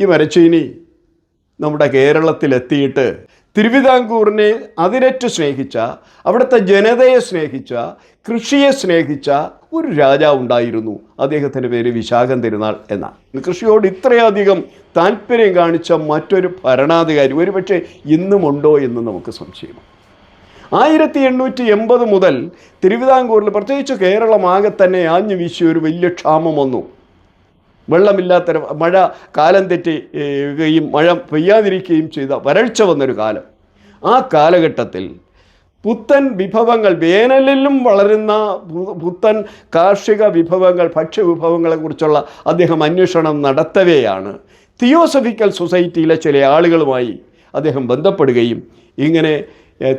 ഈ മരച്ചീനി നമ്മുടെ കേരളത്തിലെത്തിയിട്ട് തിരുവിതാംകൂറിനെ അതിരറ്റ് സ്നേഹിച്ച അവിടുത്തെ ജനതയെ സ്നേഹിച്ച കൃഷിയെ സ്നേഹിച്ച ഒരു രാജാവ് ഉണ്ടായിരുന്നു. അദ്ദേഹത്തിന്റെ പേര് വിശാഖൻ തിരുനാൾ എന്നാണ്. കൃഷിയോട് ഇത്രയധികം താല്പര്യം കാണിച്ച മറ്റൊരു ഭരണാധികാരി ഒരുപക്ഷെ ഇന്നുമുണ്ടോ എന്ന് നമുക്ക് സംശയമാണ്. ആയിരത്തി എണ്ണൂറ്റി എൺപത് മുതൽ തിരുവിതാംകൂറിൽ പ്രത്യേകിച്ച് കേരളമാകെ തന്നെ ആഞ്ഞു വീശിയ ഒരു വലിയ ക്ഷാമം വന്നു. വെള്ളമില്ലാത്ത മഴ കാലം തെറ്റുകയും മഴ പെയ്യാതിരിക്കുകയും ചെയ്ത വരൾച്ച വന്നൊരു കാലം. ആ കാലഘട്ടത്തിൽ പുത്തൻ വിഭവങ്ങൾ വേനലിലും വളരുന്ന പുത്തൻ കാർഷിക വിഭവങ്ങൾ ഭക്ഷ്യവിഭവങ്ങളെക്കുറിച്ചുള്ള അദ്ദേഹം അന്വേഷണം നടത്തവെയാണ്. തിയോസഫിക്കൽ സൊസൈറ്റിയിലെ ചില ആളുകളുമായി അദ്ദേഹം ബന്ധപ്പെടുകയും ഇങ്ങനെ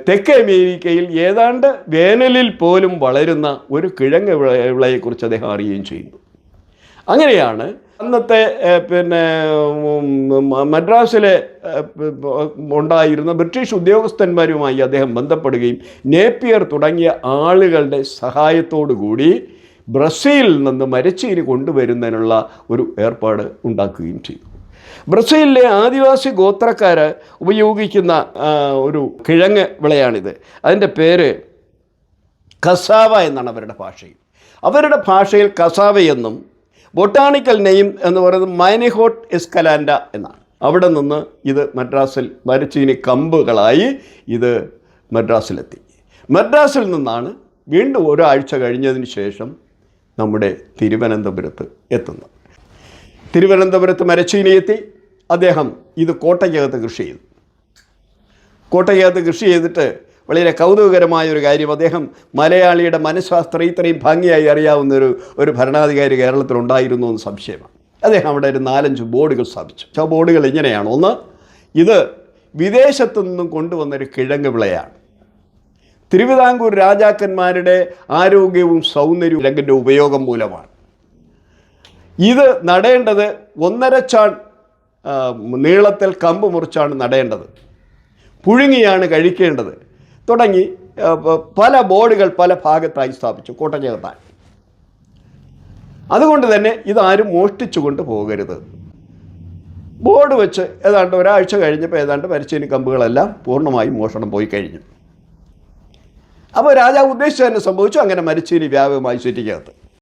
തെക്കേ അമേരിക്കയിൽ ഏതാണ്ട് വേനലിൽ പോലും വളരുന്ന ഒരു കിഴങ്ങ് വിള വിളയെക്കുറിച്ച് അദ്ദേഹം അറിയുകയും ചെയ്യുന്നു. അങ്ങനെയാണ് അന്നത്തെ പിന്നെ മദ്രാസിലെ ഉണ്ടായിരുന്ന ബ്രിട്ടീഷ് ഉദ്യോഗസ്ഥന്മാരുമായി അദ്ദേഹം ബന്ധപ്പെടുകയും നേപ്പിയർ തുടങ്ങിയ ആളുകളുടെ സഹായത്തോടു കൂടി ബ്രസീലിൽ നിന്ന് മരച്ചീനി കൊണ്ടുവരുന്നതിനുള്ള ഒരു ഏർപ്പാട് ഉണ്ടാക്കുകയും ചെയ്തു. ബ്രസീലിലെ ആദിവാസി ഗോത്രക്കാർ ഉപയോഗിക്കുന്ന ഒരു കിഴങ്ങ് വിളയാണിത്. അതിന്റെ പേര് കസാവ എന്നാണ് അവരുടെ ഭാഷയിൽ. അവരുടെ ഭാഷയിൽ കസാവ എന്നും ബൊട്ടാണിക്കൽ നെയിം എന്ന് പറയുന്നത് മൈനിഹോട്ട് എസ്കലാൻഡ എന്നാണ്. അവിടെ നിന്ന് ഇത് മദ്രാസിൽ മരച്ചീനി കമ്പുകളായി ഇത് മദ്രാസിലെത്തി. മദ്രാസിൽ നിന്നാണ് വീണ്ടും ഒരാഴ്ച കഴിഞ്ഞതിന് ശേഷം നമ്മുടെ തിരുവനന്തപുരത്ത് എത്തുന്നത്. തിരുവനന്തപുരത്ത് മരച്ചീനി എത്തി. അദ്ദേഹം ഇത് കോട്ടയ്ക്കകത്ത് കൃഷി ചെയ്തു. കോട്ടയ്ക്കകത്ത് കൃഷി ചെയ്തിട്ട് വളരെ കൗതുകകരമായ ഒരു കാര്യം. അദ്ദേഹം മലയാളിയുടെ മനഃശാസ്ത്രം ഇത്രയും ഭംഗിയായി അറിയാവുന്ന ഒരു ഒരു ഭരണാധികാരി കേരളത്തിലുണ്ടായിരുന്നു എന്ന് സംശയമാണ്. അദ്ദേഹം അവിടെ ഒരു നാലഞ്ച് ബോർഡുകൾ സ്ഥാപിച്ചു. ആ ബോർഡുകൾ ഇങ്ങനെയാണ്. ഒന്ന് ഇത് വിദേശത്തു നിന്നും കൊണ്ടുവന്നൊരു കിഴങ്ങ് വിളയാണ്. തിരുവിതാംകൂർ രാജാക്കന്മാരുടെ ആരോഗ്യവും സൗന്ദര്യവും കിഴങ്ങിന്റെ ഉപയോഗം മൂലമാണ്. ഇത് നടേണ്ടത് ഒന്നര ചാൺ നീളത്തിൽ കമ്പ് മുറിച്ചാണ് നടേണ്ടത്. പുഴുങ്ങിയാണ് കഴിക്കേണ്ടത്. തുടങ്ങി പല ബോർഡുകൾ പല ഭാഗത്തായി സ്ഥാപിച്ചു കോട്ടയ്ക്കകത്തായി അതുകൊണ്ട് തന്നെ ഇതാരും മോഷ്ടിച്ചു കൊണ്ട് പോകരുത്. ബോർഡ് വെച്ച് ഏതാണ്ട് ഒരാഴ്ച കഴിഞ്ഞപ്പോൾ ഏതാണ്ട് പരിശീലന കമ്പുകളെല്ലാം പൂർണമായും മോഷണം പോയി കഴിഞ്ഞു. അപ്പോൾ രാജാവ് ഉദ്ദേശിച്ചു തന്നെ സംഭവിച്ചു അങ്ങനെ മരിച്ചീനി വ്യാപകമായി ചുറ്റിക്കകത്ത്.